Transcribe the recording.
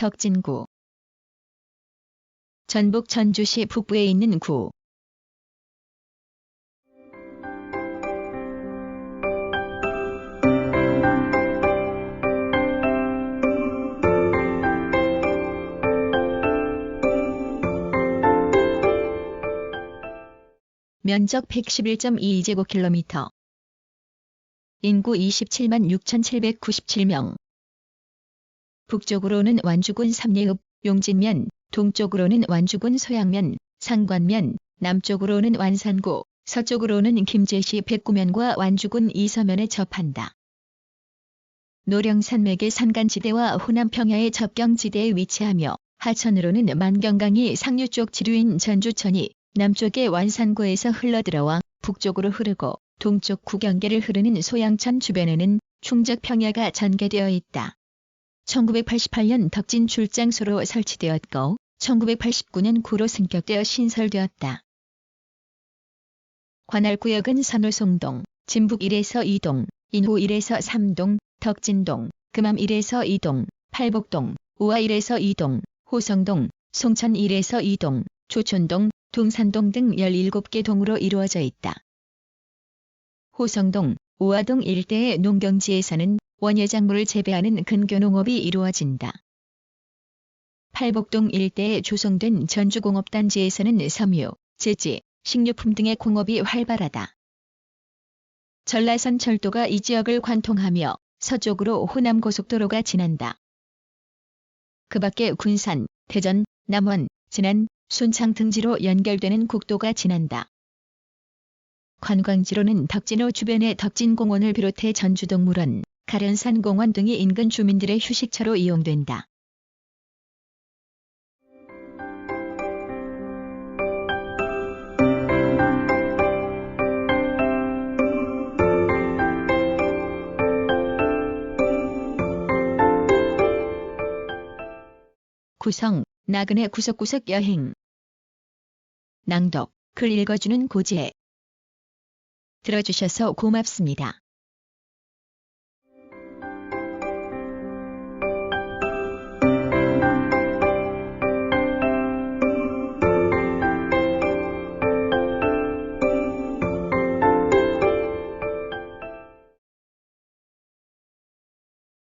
덕진구. 전북 전주시 북부에 있는 구. 면적 111.22제곱킬로미터. 인구 27만 6,797명 북쪽으로는 완주군 삼례읍, 용진면, 동쪽으로는 완주군 소양면, 상관면, 남쪽으로는 완산구, 서쪽으로는 김제시 백구면과 완주군 이서면에 접한다. 노령산맥의 산간지대와 호남 평야의 접경지대에 위치하며 하천으로는 만경강이 상류 쪽 지류인 전주천이 남쪽의 완산구에서 흘러들어와 북쪽으로 흐르고 동쪽 구경계를 흐르는 소양천 주변에는 충적 평야가 전개되어 있다. 1988년 덕진 출장소로 설치되었고 1989년 구로 승격되어 신설되었다. 관할구역은 선호송동, 진북 1에서 2동, 인호 1에서 3동, 덕진동, 금암 1에서 2동, 팔복동, 우화 1에서 2동, 호성동, 송천 1에서 2동, 조촌동, 동산동 등 17개 동으로 이루어져 있다. 호성동, 우화동 일대의 농경지에서는 원예작물을 재배하는 근교농업이 이루어진다. 팔복동 일대에 조성된 전주공업단지에서는 섬유, 제지, 식료품 등의 공업이 활발하다. 전라선 철도가 이 지역을 관통하며 서쪽으로 호남 고속도로가 지난다. 그 밖에 군산, 대전, 남원, 진안, 순창 등지로 연결되는 국도가 지난다. 관광지로는 덕진호 주변의 덕진공원을 비롯해 전주동물원, 가련산 공원 등이 인근 주민들의 휴식처로 이용된다. 구성, 나그네 구석구석 여행 낭독, 글 읽어주는 고지혜 들어주셔서 고맙습니다.